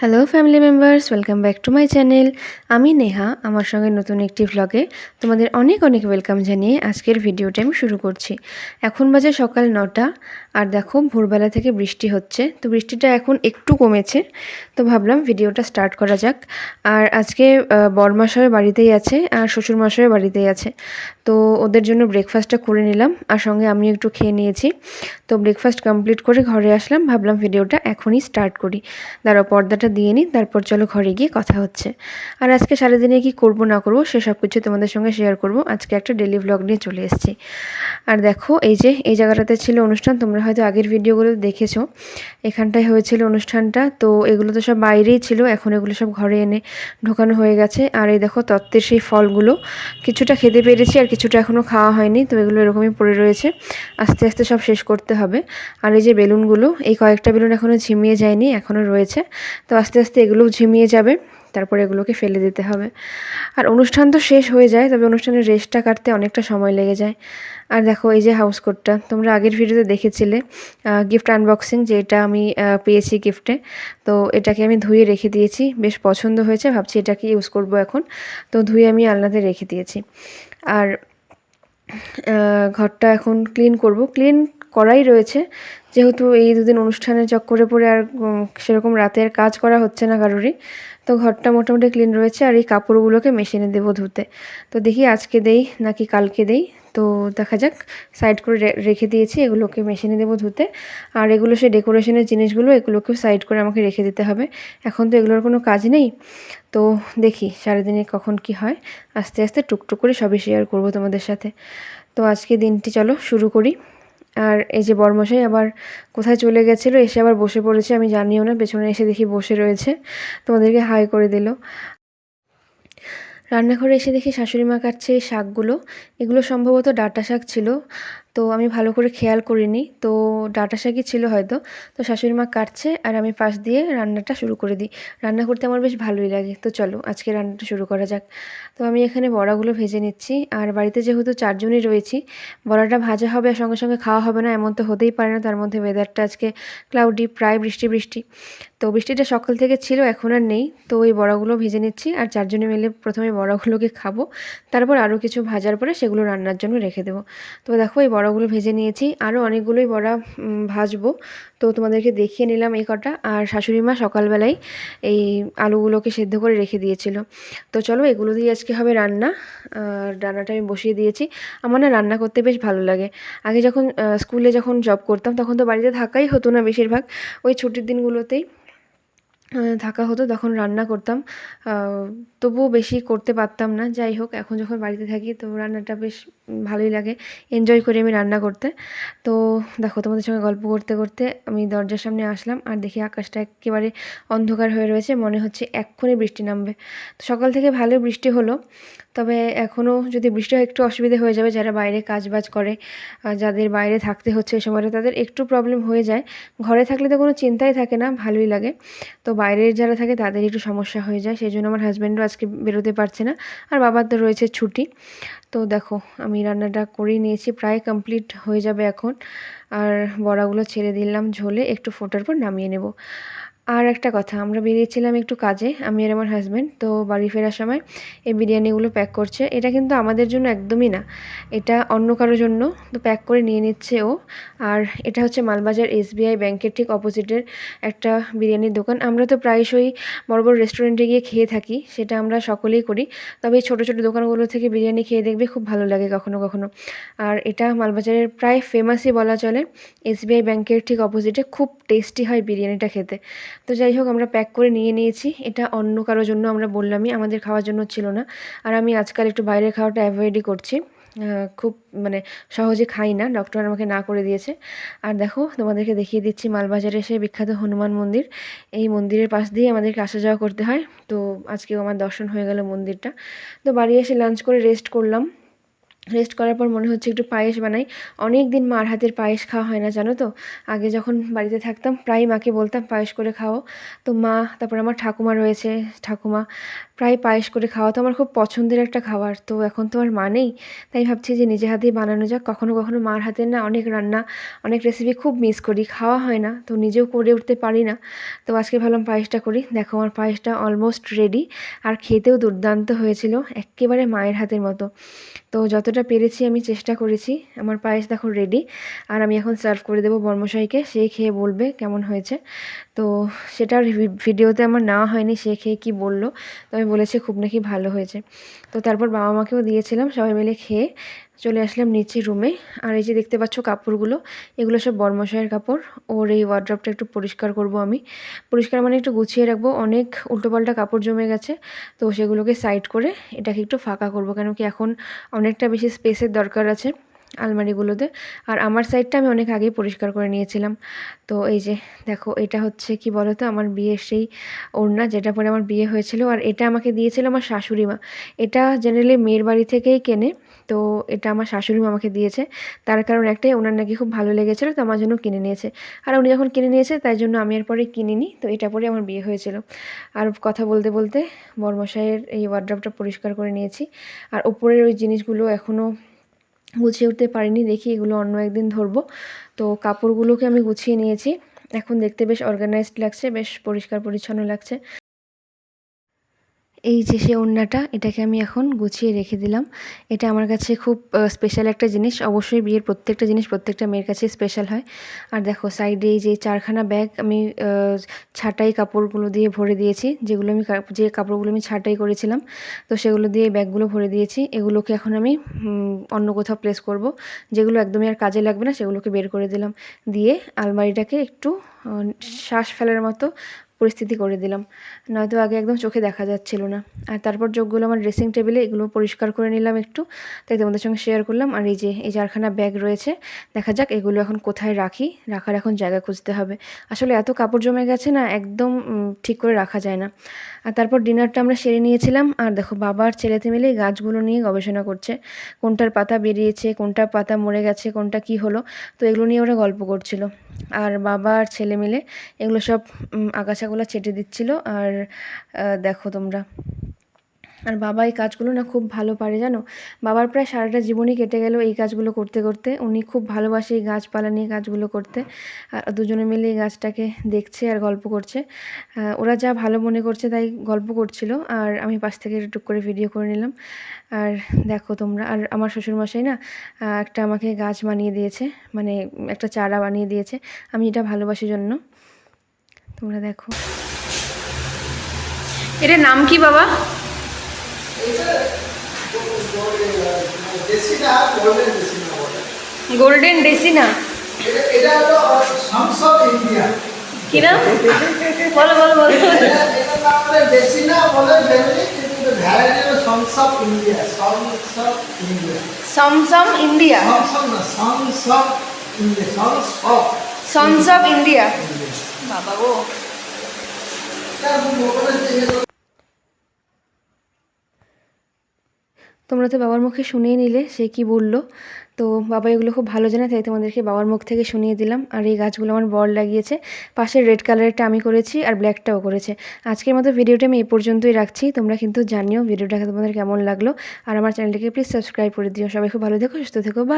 Hello family members welcome back to my channel আমি নেহা, আমার সঙ্গে নতুন একটি ভ্লগে তোমাদের অনেক অনেক ওয়েলকাম জানিয়ে আজকের ভিডিওটা আমি শুরু করছি। এখন বাজে সকাল নটা, আর দেখো ভোরবেলা থেকে বৃষ্টি হচ্ছে। তো বৃষ্টিটা এখন একটু কমেছে। তো ভাবলাম ভিডিওটা স্টার্ট করা যাক। আর আজকে বরমাশয় বাড়িতেই আছে, আর শ্বশুরমশাইও বাড়িতেই আছে। তো ওদের জন্য ব্রেকফাস্টটা করে নিলাম, আর সঙ্গে আমি একটু খেয়ে নিয়েছি। তো ব্রেকফাস্ট কমপ্লিট করে ঘরে আসলাম, ভাবলাম ভিডিওটা এখনই স্টার্ট করি। দাঁড়াও, পর্দাটা দিয়ে নিই, তারপর চলো ঘরে গিয়ে কথা হচ্ছে। আর আজকে সারাদিনে কি করব না করব, সে সব কিছু তোমাদের সঙ্গে শেয়ার করব। আজকে একটা ডেলি ব্লগ নিয়ে চলে এসেছি। আর দেখো, এই যে, এই জায়গাটাতে ছিল অনুষ্ঠান, তোমরা হয়তো আগের ভিডিওগুলো দেখেছ। এখানটায় হয়েছিল অনুষ্ঠানটা, তো এগুলো তো সব বাইরেই ছিল, এখন এগুলো সব ঘরে এনে ঢোকানো হয়ে গেছে। আর এই দেখো, তত্ত্বের সেই ফলগুলো, কিছুটা খেতে পেরেছি আর কিছুটা এখনও খাওয়া হয়নি, তো এগুলো এরকমই পড়ে রয়েছে। আস্তে আস্তে সব শেষ করতে হবে। আর এই যে বেলুনগুলো, এই কয়েকটা বেলুন এখনও ঝিমিয়ে যায়নি এখনও রয়েছে। তো আস্তে আস্তে এগুলোও ঝিমিয়ে যাবে। তারপরে এগুলোকে ফেলে দিতে হবে। আর অনুষ্ঠান তো শেষ হয়ে যায়, তবে অনুষ্ঠানের রেস্টটা কাটতে অনেকটা সময় লেগে যায়। আর দেখো, এই যে হাউস কোটটা তোমরা আগের ভিডিওতে দেখেছিলে গিফট আনবক্সিং যেটা আমি পেয়েছি গিফটে তো এটাকে আমি ধুয়ে রেখে দিয়েছি, বেশ পছন্দ হয়েছে, ভাবছি এটাকে ইউজ করব এখন। তো ধুয়ে আমি আলনাতে রেখে দিয়েছি। আর ঘরটা এখন ক্লিন করব। ক্লিন করাই রয়েছে। যেহেতু এই দুদিন অনুষ্ঠানের চক্করে পড়ে আর সেরকম রাতের কাজ করা হচ্ছে না কারোরই, তো ঘরটা মোটামুটি ক্লিন রয়েছে আর এই কাপড়গুলোকে মেশিনে দেবো ধুতে। তো দেখি আজকে দেই নাকি কালকে দেই? তো দেখা যাক সাইড করে রেখে দিয়েছি, এগুলোকে মেশিনে দেবো ধুতে। আর এগুলো সেই ডেকোরেশনের জিনিসগুলো, এগুলোকেও সাইড করে আমাকে রেখে দিতে হবে। এখন তো এগুলোর কোনো কাজ নেই। তো দেখি সারাদিনে কখন কি হয়। আস্তে আস্তে টুকটুক করে সবই শেয়ার করব তোমাদের সাথে। তো আজকে দিনটি চলো শুরু করি। আর এই যে বরমশাই আবার কোথায় চলে গেছিল, এসে আবার বসে পড়েছে, আমি জানিও না, পেছনে এসে দেখি বসে রয়েছে। তোমাদেরকে হাই করে দিল। রান্নাঘরে এসে দেখি শাশুড়ি মা কাটছে এই শাকগুলো। এগুলো সম্ভবত ডাটা শাক ছিল। তো আমি ভালো করে খেয়াল করিনি। তো ডাটা শাকই ছিল হয়তো। তো শাশুড়ি মা কাটছে আর আমি পাশ দিয়ে রান্নাটা শুরু করে দিই। রান্না করতে আমার বেশ ভালোই লাগে। তো চলো আজকে রান্নাটা শুরু করা যাক। তো আমি এখানে বড়াগুলো ভেজে নিচ্ছি। আর বাড়িতে যেহেতু চারজনই রয়েছি, বড়াটা ভাজা হবে আর সঙ্গে সঙ্গে খাওয়া হবে না এমন তো হতেই পারে না। তার মধ্যে ওয়েদারটা আজকে ক্লাউডি প্রায় বৃষ্টি বৃষ্টি। তো বৃষ্টিটা সকাল থেকে ছিল, এখন আর নেই। তো ওই বড়াগুলো ভেজে নিচ্ছি আর চারজনে মিলে প্রথমে বড়াগুলোকে খাব। তারপর আরও কিছু ভাজার পরে সেগুলো রান্নার জন্য রেখে দেবো। তো দেখো এই বড়াগুলো ভেজে নিয়েছি। আরও অনেকগুলোই বড়া ভাজবো। তো তোমাদেরকে দেখিয়ে নিলাম এই কটা। আর শাশুড়ি মা সকালবেলায় এই আলুগুলোকে সেদ্ধ করে রেখে দিয়েছিল। তো চলো এগুলো দিয়ে আজকে হবে রান্না। রান্নাটা আমি বসিয়ে দিয়েছি। আমার না রান্না করতে বেশ ভালো লাগে। আগে যখন স্কুলে যখন জব করতাম, তখন তো বাড়িতে থাকাই হতো না বেশিরভাগ। ওই ছুটির দিনগুলোতেই। থাকা হতো, তখন রান্না করতাম। তবুও বেশি করতে পারতাম না। যাই হোক, এখন যখন বাড়িতে থাকি, তো রান্নাটা বেশ ভালোই লাগে এনজয় করি আমি রান্না করতে। তো দেখো, তোমাদের সঙ্গে গল্প করতে করতে আমি দরজার সামনে আসলাম, আর দেখি আকাশটা একেবারে অন্ধকার হয়ে রয়েছে, মনে হচ্ছে এক্ষুনি বৃষ্টি নামবে। তো সকাল থেকে ভালো বৃষ্টি হলো। তবে এখনও যদি বৃষ্টি হয় একটু অসুবিধে হয়ে যাবে, যারা বাইরে কাজ বাজ করে যাদের বাইরে থাকতে হচ্ছে এই সময়টা, তাদের একটু প্রবলেম হয়ে যায়। ঘরে থাকলে তো কোনো চিন্তাই থাকে না, ভালোই লাগে। তো বাইরের যারা থাকে, তাদের একটু সমস্যা হয়ে যায়। সেই জন্য আমার হাজব্যান্ডও আজকে বেরোতে পারছে না। আর বাবার তো রয়েছে ছুটি। তো দেখো, আমি রান্নাটা করেই নিয়েছি, প্রায় কমপ্লিট হয়ে যাবে এখন। আর বড়াগুলো ছেড়ে দিলাম ঝোলে, একটু ফোটার পর নামিয়ে নেব। আর একটা কথা, আমরা বেরিয়েছিলাম একটু কাজে, আমি আর আমার হাজব্যান্ড তো বাড়ি ফেরার সময় এই বিরিয়ানিগুলো প্যাক করছে। এটা কিন্তু আমাদের জন্য একদমই না, এটা অন্য কারোর জন্য, তো প্যাক করে নিয়ে নিচ্ছে ও। আর এটা হচ্ছে মালবাজার এসবিআই ব্যাংকের ঠিক অপোজিটের একটা বিরিয়ানির দোকান। আমরা তো প্রায়শই বড় বড় রেস্টুরেন্টে গিয়ে খেয়ে থাকি, সেটা আমরা সকলেই করি। তবে এই ছোটো ছোটো দোকানগুলো থেকে বিরিয়ানি খেয়ে দেখবে খুব ভালো লাগে কখনো কখনো। আর এটা মালবাজারের প্রায় ফেমাসই বলা চলে এসবিআই ব্যাংকের ঠিক অপোজিটে খুব টেস্টি হয় বিরিয়ানিটা খেতে। তো যাই হোক, আমরা প্যাক করে নিয়ে নিয়েছি। এটা অন্য কারোর জন্য আমরা বললামই, আমাদের খাওয়ার জন্য ছিল না। আর আমি আজকাল একটু বাইরের খাওয়াটা অ্যাভয়েডই করছি। খুব মানে সহজে খাই না ডক্টর আমাকে না করে দিয়েছে। আর দেখো, তোমাদেরকে দেখিয়ে দিচ্ছি মালবাজারে এসে বিখ্যাত হনুমান মন্দির। এই মন্দিরের পাশ দিয়ে আমাদেরকে আসা যাওয়া করতে হয়। তো আজকেও আমার দর্শন হয়ে গেল মন্দিরটা। তো বাড়ি এসে লাঞ্চ করে রেস্ট করলাম। রেস্ট করার পর মনে হচ্ছে একটু পায়েস বানাই। অনেক দিন মার হাতের পায়েস খাওয়া হয় না, জানো তো? আগে যখন বাড়িতে থাকতাম, প্রায় মাকে বলতাম, পায়েস করে খাও। তো মা, তারপর আমার ঠাকুমা রয়েছে, ঠাকুমা, প্রায় পায়েস করে খাওয়া তো আমার খুব পছন্দের একটা খাবার। তো এখন তো আর মা নেই, তাই ভাবছি যে নিজে হাতেই বানানো যাক। কখনো কখনো মার হাতের না অনেক রান্না, অনেক রেসিপি খুব মিস করি। খাওয়া হয় না, তো নিজেও করে উঠতে পারি না। তো আজকে ভাবলাম পায়েসটা করি। দেখো, আমার পায়েসটা অলমোস্ট রেডি আর খেতেও দুর্দান্ত হয়েছিল, একেবারে মায়ের হাতের মতো। তো যতটা পেরেছি আমি চেষ্টা করেছি। আমার পায়েস দেখো রেডি আর আমি এখন সার্ভ করে দেবো বর্মশাইকে। সে খেয়ে বলবে কেমন হয়েছে। তো সেটা ভিডিওতে আমার নেওয়া হয়নি, সে খেয়ে কী বলল? তো আমি বলেছি খুব নাকি ভালো হয়েছে। তো তারপর বাবা মাকেও দিয়েছিলাম, সবাই মিলে খেয়ে চলে আসলাম নিচে রুমে আর এই যে দেখতে পাচ্ছ কাপড়গুলো, এগুলো সব বর্মশাইয়ের কাপড়। ওর এই ওয়ার্ড্রপটা একটু পরিষ্কার করব আমি। পরিষ্কার মানে একটু গুছিয়ে রাখব, অনেক উল্টোপাল্টা কাপড় জমে গেছে। তো সেগুলোকে সাইড করে এটাকে একটু ফাঁকা করব, কেন কি এখন অনেকটা বেশি স্পেসের দরকার আছে। আলমারিগুলোতে। আর আমার সাইডটা আমি অনেক আগেই পরিষ্কার করে নিয়েছিলাম। তো এই যে, দেখো, এটা হচ্ছে কি বলো তো আমার বিয়ের সেই ওড়না, যেটা পরে আমার বিয়ে হয়েছিল। আর এটা আমাকে দিয়েছিল আমার শাশুড়ি মা। এটা জেনারেলি মেয়ের বাড়ি থেকেই কেনে। তো এটা আমার শাশুড়ি মা আমাকে দিয়েছে। তার কারণ একটাই, ওনার নাকি খুব ভালো লেগেছিলো, তো আমার জন্য কিনে নিয়েছে। আর উনি যখন কিনে নিয়েছে, তাই জন্য আমি এরপরে কিনিনি। তো এটা পরে আমার বিয়ে হয়েছিল। আর কথা বলতে বলতে বর্মশাইয়ের এই ওয়ার্ড্রপটা পরিষ্কার করে নিয়েছি। আর ওপরের ওই জিনিসগুলো এখনও গুছিয়ে উঠতে পারিনি, দেখি এগুলো অন্য একদিন ধরবো। তো কাপড়গুলোকে আমি গুছিয়ে নিয়েছি। এখন দেখতে বেশ অর্গানাইজড লাগছে, বেশ পরিষ্কার পরিচ্ছন্ন লাগছে। এই যে সে ওড়নাটা, এটাকে আমি এখন গুছিয়ে রেখে দিলাম। এটা আমার কাছে খুব স্পেশাল একটা জিনিস। অবশ্যই বিয়ের প্রত্যেকটা জিনিস প্রত্যেকটা মেয়ের কাছে স্পেশাল হয়। আর দেখো, সাইডে এই যে চারখানা ব্যাগ আমি ছাটাই কাপড়গুলো দিয়ে ভরে দিয়েছি। যেগুলো আমি যে কাপড়গুলো আমি ছাঁটাই করেছিলাম, তো সেগুলো দিয়ে ব্যাগগুলো ভরে দিয়েছি। এগুলোকে এখন আমি অন্য কোথাও প্লেস করব। যেগুলো একদমই আর কাজে লাগবে না, সেগুলোকে বের করে দিলাম। দিয়ে আলমারিটাকে একটু শ্বাস ফেলার মতো পরিস্থিতি করে দিলাম। নয়তো আগে একদম চোখে দেখা যাচ্ছিল না। আর তারপর যোগগুলো আমার ড্রেসিং টেবিলে এগুলো পরিষ্কার করে নিলাম একটু। তাই তোমাদের সঙ্গে শেয়ার করলাম। আর এই যে এই চারখানা ব্যাগ রয়েছে দেখা যাক এগুলো এখন কোথায় রাখি? রাখার এখন জায়গা খুঁজতে হবে। আসলে এত কাপড় জমে গেছে না একদম ঠিক করে রাখা যায় না। আর তারপর ডিনারটা আমরা সেরে নিয়েছিলাম। আর দেখো বাবা আর ছেলেতে মিলে গাছগুলো নিয়ে গবেষণা করছে। কোনটার পাতা বেরিয়েছে কোনটার পাতা মরে গেছে কোনটা কি হলো? তো এগুলো নিয়ে ওরা গল্প করছিল। আর বাবা আর ছেলে মিলে এগুলো সব উম, আগাছাগুলো ছেটে দিচ্ছিল আর দেখো তোমরা। আর বাবা এই কাজগুলো না খুব ভালো পারে জানো? বাবার প্রায় সারাটা জীবনই কেটে গেল এই কাজগুলো করতে করতে। উনি খুব ভালোবাসে এই গাছপালা নিয়ে কাজগুলো করতে। আর দুজনে মিলে এই গাছটাকে দেখছে আর গল্প করছে। ওরা যা ভালো মনে করছে তাই গল্প করছিল। আর আমি পাশ থেকে টুক করে ভিডিও করে নিলাম। আর দেখো তোমরা, আর আমার শ্বশুরমশাই না একটা আমাকে গাছ বানিয়ে দিয়েছে মানে একটা চারা বানিয়ে দিয়েছে। আমি এটা ভালোবাসি জন্য। তোমরা দেখো। এটার নাম কি বাবা? গোল্ডেন দেশিনা ডেসিনা। এটা- এটা হলো সংসদ ইন্ডিয়া কি নাম বলো বলো ইন্ডিয়া। সমসম ইন্ডিয়া। তোমরা তো বাবার মুখে শুনিয়ে নিলে, সে কি বলল? তো বাবা এগুলো খুব ভালো জানে, তাই তোমাদেরকে বাবার মুখ থেকে শুনিয়ে দিলাম। আর এই গাছগুলো আমার বর লাগিয়েছে। পাশের রেড কালারেরটা আমি করেছি, আর ব্ল্যাকটাও করেছে। আজকের মতো ভিডিওটা আমি এই পর্যন্তই রাখছি। তোমরা কিন্তু জানিও ভিডিওটা তোমাদের কেমন লাগল। আর আমার চ্যানেলটিকে প্লিজ সাবস্ক্রাইব করে দিও। সবাই খুব ভালো থেকো, সুস্থ থেকো, বা